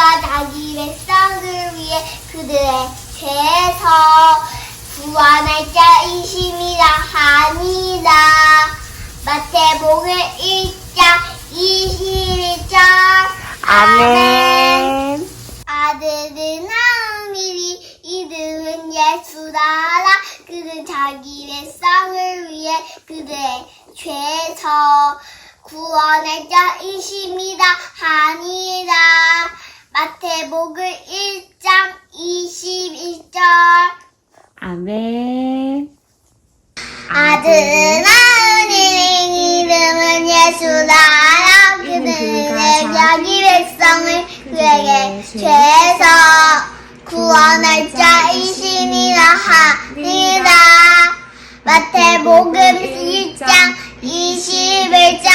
그가 자기 백성을 위해 그들의 죄에서 구원할 자이심이라 하니라. 마태복음 1장 21절. 아멘. 아들은 나음이니 이름은 예수라라. 그는 자기 백성을 위해 그들의 죄에서 구원할 자이심이라 하니라 마태복음 1장 21절. 아멘. 아들은 나음이니 이름은 예수라라 그는 자기 백성을 그에게 죄에서 구원할 자이심이라 하니라. 마태복음 1장 21절